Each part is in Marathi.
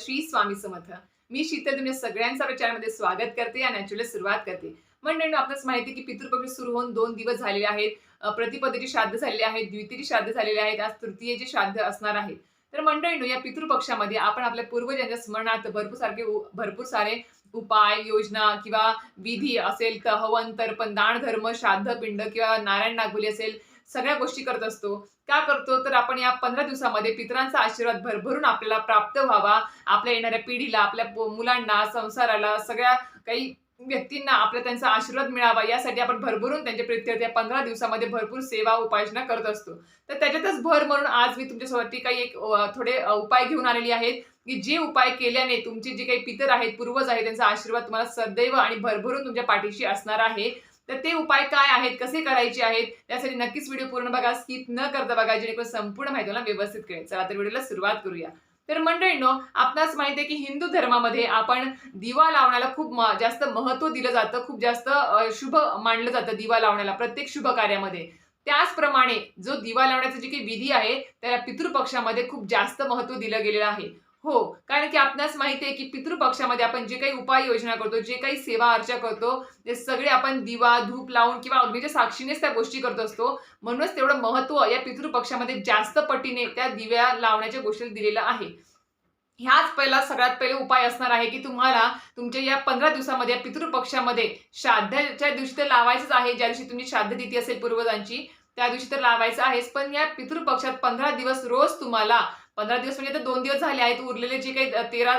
श्री स्वामी समर्थ. मी शीतल तुमच्या सगळ्यांचा विचारामध्ये स्वागत करते आणि नॅचरल सुरुवात करते. मंडळी आपल्याच माहिती की पितृपक्ष सुरू होऊन दोन दिवस झालेले आहेत. प्रतिपदेची प्रतिपदेचे श्राद्ध झालेले आहेत द्वितीय श्राद्ध झालेले आहेत आज तृतीयेचे श्राद्ध असणार आहेत तर मंडळींनो या पितृपक्षामध्ये आपण आपल्या पूर्वजांच्या स्मरणार्थ भरपूर सारखे भरपूर सारे उपाय योजना किंवा विधी असेल तर हवन तर्पण दान धर्म श्राद्ध पिंड किंवा नारायण नागबली असेल सगळ्या गोष्टी करत असतो. का करतो? तर आपण या पंधरा दिवसामध्ये पितरांचा आशीर्वाद भरभरून आपल्याला प्राप्त व्हावा. आपल्या येणाऱ्या पिढीला आपल्या मुलांना संसाराला सगळ्या काही व्यक्तींना आपल्या त्यांचा आशीर्वाद मिळावा. यासाठी आपण भरभरून त्यांच्या प्रित्यर्थ या पंधरा दिवसामध्ये भरपूर सेवा उपायोजना करत असतो. तर त्याच्यातच भर म्हणून आज मी तुमच्यासोबत काही एक थोडे उपाय घेऊन आलेली आहेत. की जे उपाय केल्याने तुमचे जे काही पितर आहेत पूर्वज आहेत त्यांचा आशीर्वाद तुम्हाला सदैव आणि भरभरून तुमच्या पाठीशी असणार आहे. तर ते उपाय काय आहेत कसे करायचे आहेत त्यासाठी नक्कीच व्हिडिओ पूर्ण बघा स्किप न करता बघा जेणेकरून संपूर्ण माहिती मला व्यवस्थित कळेल. चला तर व्हिडिओला सुरुवात करूया. तर मंडळींनो आपणास माहिती आहे की हिंदू धर्मामध्ये आपण दिवा लावण्याला खूप जास्त महत्त्व दिलं जातं खूप जास्त शुभ मानलं जातं दिवा लावण्याला प्रत्येक शुभ कार्यामध्ये. त्याचप्रमाणे जो दिवा लावण्याचा जी काही विधी आहे त्याला पितृपक्षामध्ये खूप जास्त महत्त्व दिलं गेलेलं आहे. हो कारण की आपणास माहिती आहे की पितृपक्षामध्ये आपण जे काही उपाय योजना करतो जे काही सेवा अर्चा करतो ते सगळे आपण दिवा धूप लावून किंवा अग्नीच्या साक्षीनेच त्या गोष्टी करत असतो. म्हणूनच तेवढं महत्त्व या पितृपक्षामध्ये जास्त पटीने त्या दिव्या लावण्याच्या गोष्टीला दिलेलं आहे. ह्याच पहिला सगळ्यात पहिले उपाय असणार आहे की तुम्हाला तुमच्या या पंधरा दिवसामध्ये या पितृपक्षामध्ये श्राद्धाच्या दिवशी तर लावायचंच आहे. ज्या दिवशी तुमची श्राद्ध तिथी असेल पूर्वजांची त्या दिवशी तर लावायचं आहेच. पण या पितृपक्षात पंधरा दिवस रोज तुम्हाला पंधरा दिवस म्हणजे आता दोन दिवस झाले आहेत उरलेले जे काही तेरा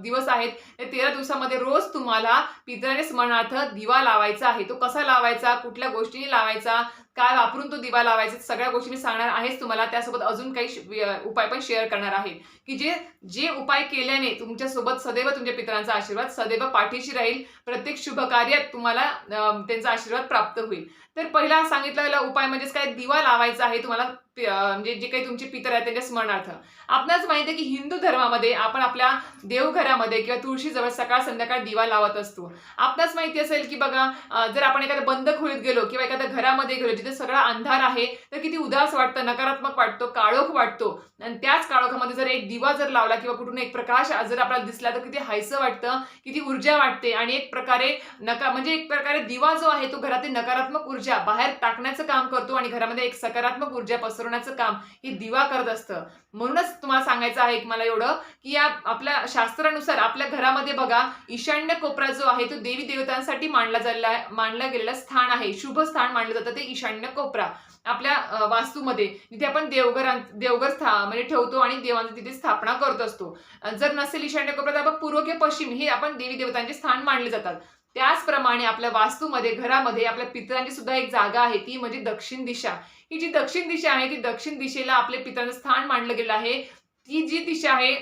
दिवस आहेत त्या तेरा दिवसामध्ये रोज तुम्हाला पितराने स्मरणार्थ दिवा लावायचा आहे. तो कसा लावायचा कुठल्या गोष्टीने लावायचा काय वापरून तो दिवा लावायचा सगळ्या गोष्टी मी सांगणार आहेच तुम्हाला. त्यासोबत अजून काही उपाय पण शेअर करणार आहे. की जे जे उपाय केल्याने तुमच्यासोबत सदैव तुमच्या पितरांचा आशीर्वाद सदैव पाठीशी राहील. प्रत्येक शुभ कार्यात तुम्हाला त्यांचा आशीर्वाद प्राप्त होईल. तर पहिला सांगितलेला उपाय म्हणजेच काय? दिवा लावायचा आहे तुम्हाला. म्हणजे जे काही तुमचे पितर आहेत त्यांच्या स्मरणार्थ. आपणास माहिती आहे की हिंदू धर्मामध्ये आपण आपल्या देवघरामध्ये किंवा तुळशीजवळ सकाळ संध्याकाळ दिवा लावत असतो. आपणास माहिती असेल की बघा जर आपण एखाद्या बंद खोलीत गेलो किंवा एखाद्या घरामध्ये गेलो जिथे सगळा अंधार आहे तर किती उदास वाटतं नकारात्मक वाटतो काळोख वाटतो. आणि त्याच काळोखामध्ये जर एक दिवा जर लावला किंवा कुठून एक प्रकाश जर आपल्याला दिसला तर किती हायसं वाटतं किती ऊर्जा वाटते. आणि एक प्रकारे नका म्हणजे एक प्रकारे दिवा जो आहे तो घरातील नकारात्मक ऊर्जा बाहेर टाकण्याचं काम करतो आणि घरामध्ये एक सकारात्मक ऊर्जा पसरवण्याचं काम हे दिवा करत असतं. म्हणूनच तुम्हाला सांगायचं आहे मला एवढं की या आपल्या शास्त्रानुसार आपल्या घरामध्ये बघा ईशान्य कोपरा जो आहे तो देवी देवतांसाठी मांडला झालेला मांडला गेलेला स्थान आहे. शुभ स्थान मानलं जातं ते ईशान्य कोपरा. आपल्या वास्तूमध्ये तिथे आपण देवघरां देवघर स्था म्हणजे ठेवतो आणि देवांची तिथे स्थापना करत असतो. जर नसेल ईशान्य कोपऱ्यात आपण पूर्व किंवा पश्चिम हे आपण देवी देवतांचे स्थान मानले जातात. त्याचप्रमाणे आपल्या वास्तूमध्ये घरामध्ये आपल्या पितरांची सुद्धा एक जागा आहे ती म्हणजे दक्षिण दिशा. ही जी दक्षिण दिशा आहे ती दक्षिण दिशेला आपल्या पितरांचं स्थान मानलं गेलं आहे. ती जी दिशा आहे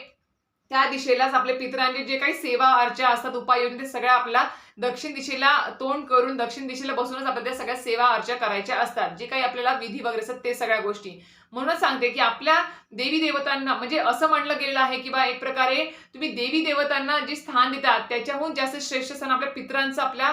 त्या दिशेलाच आपल्या पितरांचे जे काही सेवा अर्चा असतात उपाययोजना ते सगळ्या आपल्या दक्षिण दिशेला तोंड करून दक्षिण दिशेला बसूनच आपल्या त्या सगळ्या सेवा अर्चा करायच्या असतात. जे काही आपल्याला विधी वगैरे असतात ते सगळ्या गोष्टी. म्हणून सांगते की आपल्या देवी देवतांना म्हणजे असं म्हणलं गेलेलं आहे की बा एक प्रकारे तुम्ही देवी देवतांना जे स्थान देतात त्याच्याहून जास्त श्रेष्ठ स्थान आपल्या पितरांचं आपल्या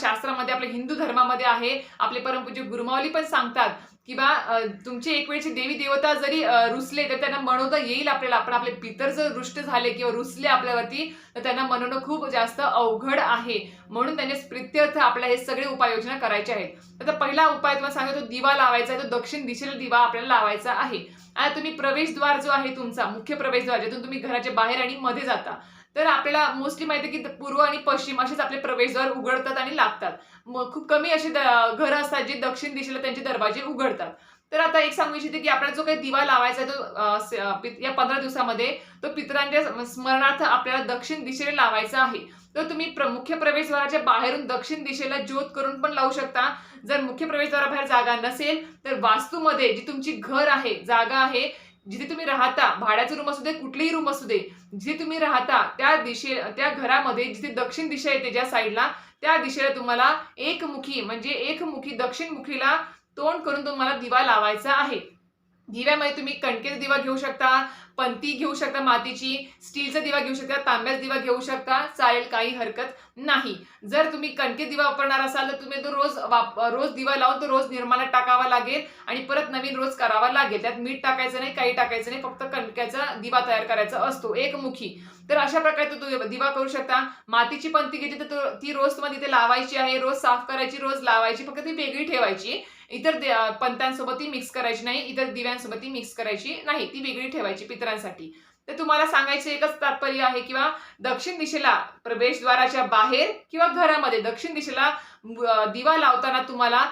शास्त्रामध्ये आपल्या हिंदू धर्मामध्ये आहे. आपले परमपूज्य गुरुमावली पण सांगतात. किंवा तुमची तुमचे एक वेळची देवी देवता जरी रुसले तर त्यांना मनवता येईल आपल्याला. आपण आपले पितर जर रुष्ट झाले किंवा रुसले आपल्यावरती तर त्यांना मनवणं खूप जास्त अवघड आहे. म्हणून त्यांनी स्प्रित्यर्थ आपल्याला हे सगळे उपाययोजना करायचे आहेत. आता पहिला उपाय तुम्हाला सांगा तो दिवा लावायचा आहे तो दक्षिण दिशेला दिवा आपल्याला लावायचा आहे. आणि तुम्ही प्रवेशद्वार जो आहे तुमचा मुख्य प्रवेशद्वार ज्यातून तुम्ही घराच्या बाहेर आणि मध्ये जाता. तर आपल्याला मोस्टली माहिती आहे की पूर्व आणि पश्चिम असेच आपले प्रवेशद्वार उघडतात आणि लागतात. मग खूप कमी असे घरं असतात जे दक्षिण दिशेला त्यांचे दरवाजे उघडतात. तर आता एक सांगू इच्छिते की आपल्याला जो काही दिवा लावायचा तो या पंधरा दिवसामध्ये तो पितरांच्या स्मरणार्थ आपल्याला दक्षिण दिशेला लावायचा आहे. तर तुम्ही प्र- मुख्य प्रवेशद्वाराच्या बाहेरून दक्षिण दिशेला ज्योत करून पण लावू शकता. जर मुख्य प्रवेशद्वाराबाहेर जागा नसेल तर वास्तूमध्ये जी तुमची घर आहे जागा आहे जिथे तुम्ही राहता भाड्याचं रूम असू दे कुठलीही रूम असू दे जिथे तुम्ही राहता त्या दिशे त्या घरामध्ये जिथे दक्षिण दिशा येते ज्या साईडला त्या दिशेला तुम्हाला एकमुखी म्हणजे एकमुखी दक्षिणमुखीला तोंड करून तुम्हाला दिवा लावायचा आहे. दिव्यामध्ये तुम्ही कणकेचा दिवा घेऊ शकता पंती घेऊ शकता मातीची स्टीलचा दिवा घेऊ शकता तांब्याचा दिवा घेऊ शकता चालेल काही हरकत नाही. जर तुम्ही कणके दिवा वापरणार असाल तर तुम्ही तो रोज वाप रोज दिवा लावून तो रोज निर्माला टाकावा लागेल आणि परत नवीन रोज करावा लागेल. त्यात मीठ टाकायचं नाही काही टाकायचं नाही फक्त कणक्याचा दिवा तयार करायचा असतो एकमुखी तर अशा प्रकारे तो दिवा करू शकता. मातीची पंती घेतली तर ती रोज तुम्हाला तिथे लावायची आहे रोज साफ करायची रोज लावायची फक्त ती वेगळी ठेवायची. इतर पंतांसोबत ती मिक्स करायची नाही इतर दिव्यांसोबत ती मिक्स करायची नाही. ती वेगळी ठेवायची पितरांसाठी. तर तुम्हाला सांगायचं एकच तात्पर्य आहे किंवा दक्षिण दिशेला प्रवेशद्वाराच्या बाहेर किंवा घरामध्ये दक्षिण दिशेला दिवा लावताना तुम्हाला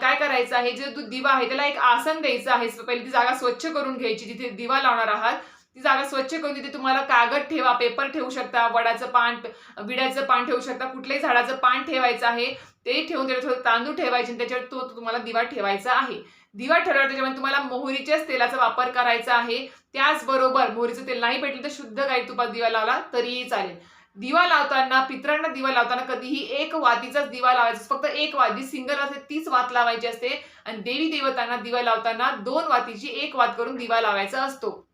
काय करायचं आहे? जे दिवा आहे त्याला एक आसन द्यायचं आहे. पहिली ती जागा स्वच्छ करून घ्यायची जिथे दिवा लावणार आहात. ती जागा स्वच्छ करून तिथे तुम्हाला कागद ठेवा पेपर ठेवू शकता वडाचं पान विड्याचं पान ठेवू शकता कुठल्याही झाडाचं पान ठेवायचं आहे ते ठेवून त्याच्यावर थोडं तांदूळ ठेवायचे आणि त्याच्यावर तो तुम्हाला दिवा ठेवायचा आहे. दिवा ठरवला त्याच्यामध्ये तुम्हाला मोहरीच्याच तेलाचा वापर करायचा आहे. त्याचबरोबर मोहरीचं तेल नाही भेटलं तर शुद्ध गाई तुपात दिवा लावला तरीही चालेल. दिवा लावताना पितरांना दिवा लावताना कधीही एक वातीचाच दिवा लावायचा फक्त एक वादी सिंगल असते तीच वात लावायची असते. आणि देवी देवतांना दिवा लावताना दोन वातीची एक वात करून दिवा लावायचा असतो.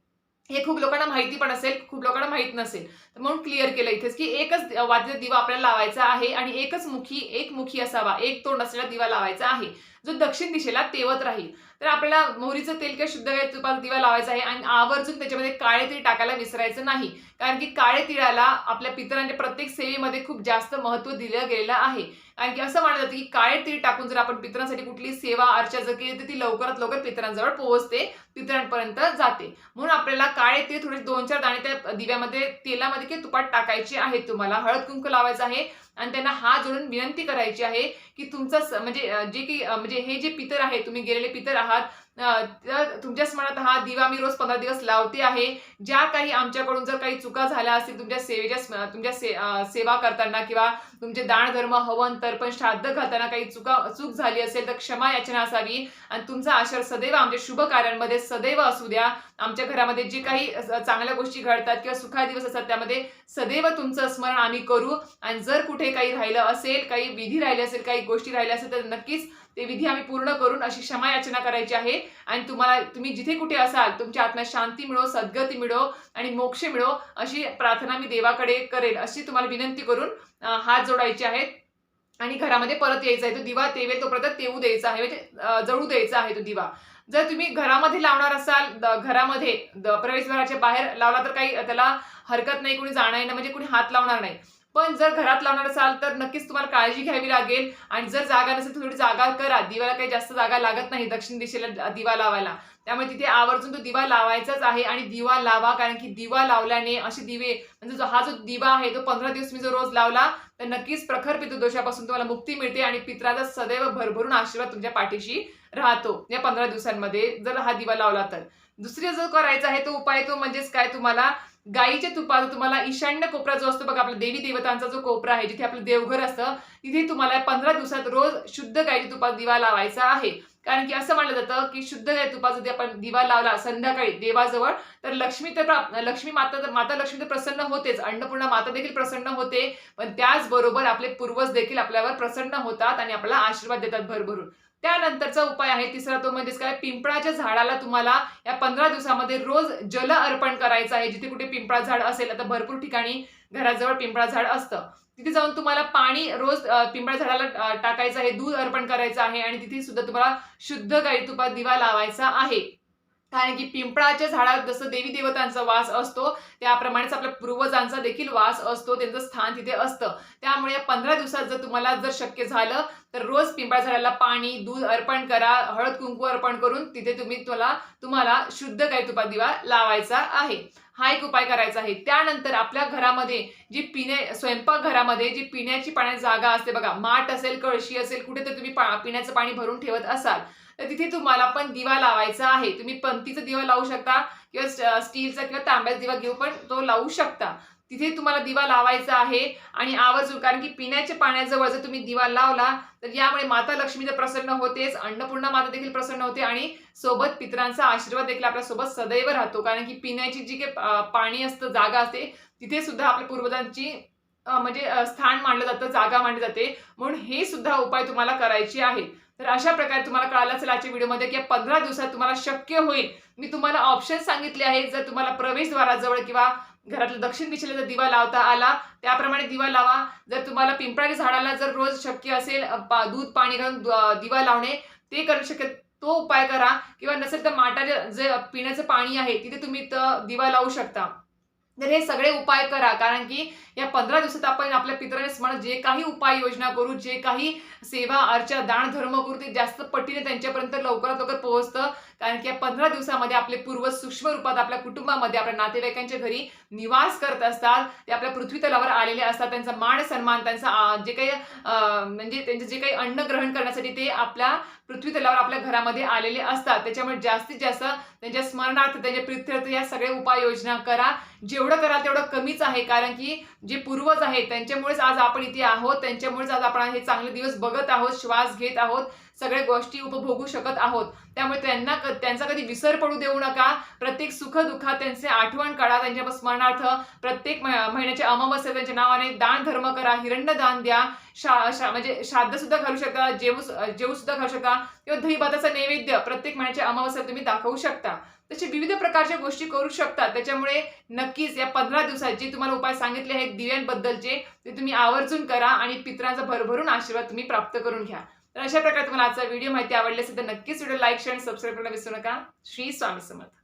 हे खूप लोकांना माहिती पण असेल खूप लोकांना माहीत नसेल. तर म्हणून क्लिअर केलं इथेच की एकच वाद्य दिवा आपल्याला लावायचा आहे आणि एकच मुखी एक मुखी असावा एक तोंड असलेला दिवा लावायचा आहे. जो दक्षिण दिशेला तेवत राहील. तर आपल्याला मोहरीचं तेल किंवा शुद्ध गाई तुपाचा दिवा लावायचा आहे आणि आवर्जून त्याच्यामध्ये काळे तीळ टाकायला विसरायचं नाही. कारण की काळे तिळाला आपल्या पितरांच्या प्रत्येक सेवेमध्ये खूप जास्त महत्त्व दिलं गेलेलं आहे. कारण की असं मानलं जातं की काळे तीळ टाकून जर आपण पितरांसाठी कुठली सेवा अर्चा जर केली तर ती लवकरात लवकर पितरांजवळ पोहोचते पितरांपर्यंत जाते. म्हणून आपल्याला काळे तीळ थोडे दोन चार दाणे त्या दिव्यामध्ये तेलामध्ये किंवा तुपात टाकायचे आहेत तुम्हाला. हळद कुंकू लावायचं आहे आणि त्यांना हात जोडून विनंती करायची आहे की तुमचं म्हणजे जे की म्हणजे हे जे पितर आहे तुम्ही गेलेले पितर आहात तर तुमच्याच स्मरणात हा दिवा मी रोज पंधरा दिवस लावते आहे. ज्या काही आमच्याकडून जर काही चुका झाल्या असतील तुमच्या सेवेच्या तुमच्या से सेवा करताना किंवा तुमचे दान धर्म हवन तर्पण श्राद्ध घालताना काही चुका चूक झाली असेल तर क्षमा याचना असावी. आणि तुमचा आशीर्वाद सदैव आमच्या शुभ कार्यांमध्ये सदैव असू द्या. आमच्या घरामध्ये जे काही चांगल्या गोष्टी घडतात किंवा सुखा दिवस असतात त्यामध्ये सदैव तुमचं स्मरण आम्ही करू. आणि जर कुठे काही राहिलं असेल काही विधी राहिले असेल काही गोष्टी राहिल्या असेल तर नक्कीच ते विधी आम्ही पूर्ण करून अशी क्षमा याचना करायची आहे. आणि तुम्हाला तुम्ही जिथे कुठे असाल तुमच्या आत्म्यात शांती मिळो सद्गती मिळो आणि मोक्ष मिळो अशी प्रार्थना मी देवाकडे करेल अशी तुम्हाला विनंती करून हात जोडायचे आहेत. आणि घरामध्ये परत यायचा आहे तो दिवा तेवेल तोपर्यंत तेवू द्यायचा आहे म्हणजे जळू द्यायचा आहे तो दिवा. जर तुम्ही घरामध्ये लावणार असाल घरामध्ये प्रवेशद्वाराच्या बाहेर लावला तर काही त्याला हरकत नाही कोणी जाणं नाही म्हणजे कोणी हात लावणार नाही. पण जर घरात लावणार असाल तर नक्कीच तुम्हाला काळजी घ्यावी लागेल. आणि जर जागा नसेल तर थोडी जागा करा. दिवाला काही जास्त जागा लागत नाही दक्षिण दिशेला दिवा लावायला. त्यामुळे तिथे आवर्जून तो दिवा लावायचाच आहे आणि दिवा लावा. कारण की दिवा लावल्याने असे दिवे म्हणजे जो हा जो दिवा आहे तो पंधरा दिवस मी जो रोज लावला तर नक्कीच प्रखर पितृदोषापासून तुम्हाला मुक्ती मिळते आणि पित्राचा सदैव भरभरून आशीर्वाद तुमच्या पाठीशी राहतो या पंधरा दिवसांमध्ये जर हा दिवा लावला तर. दुसरी जो करायचा आहे तो उपाय तो म्हणजेच काय तुम्हाला? गाईच्या तुपात तुम्हाला ईशान्य कोपरा जो असतो बघा आपला देवी देवतांचा जो कोपरा आहे जिथे आपलं देवघर असतं तिथे तुम्हाला पंधरा दिवसात रोज शुद्ध गाईच्या तुपात दिवा लावायचा आहे. कारण की असं म्हणलं जातं की शुद्ध गाय तुपाचा जर आपण दिवा लावला संध्याकाळी देवाजवळ तर लक्ष्मी तर लक्ष्मी माता तर माता लक्ष्मी तर प्रसन्न होतेच. अन्नपूर्णा माता देखील प्रसन्न होते. पण त्याचबरोबर आपले पूर्वज देखील आपल्यावर प्रसन्न होतात आणि आपल्याला आशीर्वाद देतात भरभरून. त्यानंतरचा उपाय आहे तिसरा तो म्हणजेच काय? पिंपळाच्या झाडाला तुम्हाला या पंधरा दिवसामध्ये रोज जल अर्पण करायचं आहे. जिथे कुठे पिंपळा झाड असेल आता भरपूर ठिकाणी घराजवळ पिंपळा झाड असतं. तिथे जाऊन तुम्हाला पाणी रोज अं, पिंपळा झाडाला टाकायचं आहे दूध अर्पण करायचं आहे आणि तिथे सुद्धा तुम्हाला शुद्ध गाई तुपात दिवा लावायचा आहे. कारण की पिंपळाच्या झाडात जसं देवी देवतांचा वास असतो त्याप्रमाणेच आपल्या पूर्वजांचा देखील वास असतो त्यांचं स्थान तिथे असतं. त्यामुळे या पंधरा दिवसात जर तुम्हाला जर शक्य झालं तर रोज पिंपळा झाडाला पाणी दूध अर्पण करा हळद कुंकू अर्पण करून तिथे तुम्ही तुला तुम्हाला शुद्ध गायतुपा दिवा लावायचा आहे. हा एक उपाय करायचा आहे. त्यानंतर आपल्या घरामध्ये जी पिण्या स्वयंपाक घरामध्ये जी पिण्याची पाण्याची जागा असते बघा माठ असेल कळशी असेल कुठे तर तुम्ही पा- पिण्याचं पाणी भरून ठेवत असाल तर तिथे तुम्हाला पण दिवा लावायचा आहे. तुम्ही पंतीचा दिवा लावू शकता किंवा स्टीलचा किंवा तांब्याचा दिवा घेऊ पण तो लावू शकता. तिथे तुम्हाला दिवा लावायचा आहे आणि आवर्जून कारण की पिण्याच्या पाण्याजवळ जर तुम्ही दिवा लावला तर यामुळे माता लक्ष्मी तर प्रसन्न होतेच अन्नपूर्णा माता देखील प्रसन्न होते आणि सोबत पितरांचा आशीर्वाद देखील आपल्यासोबत सदैव राहतो. कारण की पिण्याची जी काही पाणी असतं जागा असते तिथे सुद्धा आपल्या पूर्वजांची म्हणजे स्थान मानलं जातं जागा मानली जाते. म्हणून हे सुद्धा उपाय तुम्हाला करायचे आहे तर अशा प्रकारे तुम्हाला कळालं असेल आजच्या व्हिडिओमध्ये की पंधरा दिवसात तुम्हाला शक्य होईल. मी तुम्हाला ऑप्शन सांगितले आहेत. जर तुम्हाला प्रवेशद्वाराजवळ किंवा घरातला दक्षिण दिशेला जर दिवा लावता आला त्याप्रमाणे दिवा लावा. जर तुम्हाला पिंपळाच्या झाडाला जर रोज शक्य असेल पा- दूध पाणी घालून दिवा लावणे ते करू शक्य तो उपाय करा. किंवा नसेल तर माटा जे पिण्याचं पाणी आहे तिथे तुम्ही दिवा लावू शकता. तर हे सगळे उपाय करा. कारण की या पंधरा दिवसात आपण आपल्या पितरांच्या स्मरण जे काही उपाययोजना करू जे काही सेवा अर्चा दान धर्म करू ते जास्त पटीने त्यांच्यापर्यंत लवकरात लवकर पोहोचतं. कारण की या पंधरा दिवसामध्ये आपले पूर्वज सूक्ष्म रूपात आपल्या कुटुंबामध्ये आपल्या नातेवाईकांच्या घरी निवास करत असतात. ते आपल्या पृथ्वी तलावर आलेले असतात. त्यांचा मान सन्मान त्यांचा जे काही म्हणजे त्यांचे जे काही अन्न ग्रहण करण्यासाठी ते आपल्या पृथ्वी तलावर आपल्या घरामध्ये आलेले असतात. त्याच्यामुळे जास्तीत जास्त त्यांच्या स्मरणार्थ त्यांच्या प्रित्यर्थ या सगळ्या उपाययोजना करा. जेवढं कराल तेवढं कमीच आहे. कारण की जे पूर्वज आहेत त्यांच्यामुळेच आज आपण इथे आहोत. त्यांच्यामुळेच आज आपण हे चांगले दिवस बघत आहोत श्वास घेत आहोत. सगळ्या गोष्टी उपभोगू शकत आहोत. त्यामुळे त्यांना त्यांचा कधी विसर पडू देऊ नका. प्रत्येक सुख दुःखात त्यांचे आठवण काढा. त्यांच्या स्मरणार्थ प्रत्येक महिन्याच्या अमावस्या त्यांच्या नावाने दान धर्म करा. हिरण्य दान द्या. शा शा म्हणजे श्राद्ध सुद्धा घालू शकता जेवू जेवू सुद्धा घालू शकता किंवा दहीभाताचा नैवेद्य प्रत्येक महिन्याच्या अमावस्या तुम्ही दाखवू शकता. तसे विविध प्रकारच्या गोष्टी करू शकता. त्याच्यामुळे नक्कीच या पंधरा दिवसात जे तुम्हाला उपाय सांगितले आहेत दिव्यांबद्दलचे ते तुम्ही आवर्जून करा आणि पित्रांचा भरभरून आशीर्वाद तुम्ही प्राप्त करून घ्या. तर अशा प्रकारे तुम्हाला आजचा व्हिडिओ माहिती आवडली असेल तर नक्कीच व्हिडिओ लाईक शेअर सबस्क्राईब करायला विसरू नका. श्री स्वामी समर्थ.